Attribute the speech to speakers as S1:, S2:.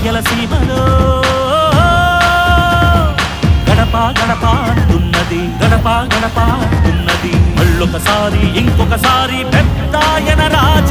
S1: రాయలసీమలో గడప గడప అంటున్నది గడప గడప అంటున్నది. మళ్ళొకసారి ఇంకొకసారి పెద్దాయన రాజ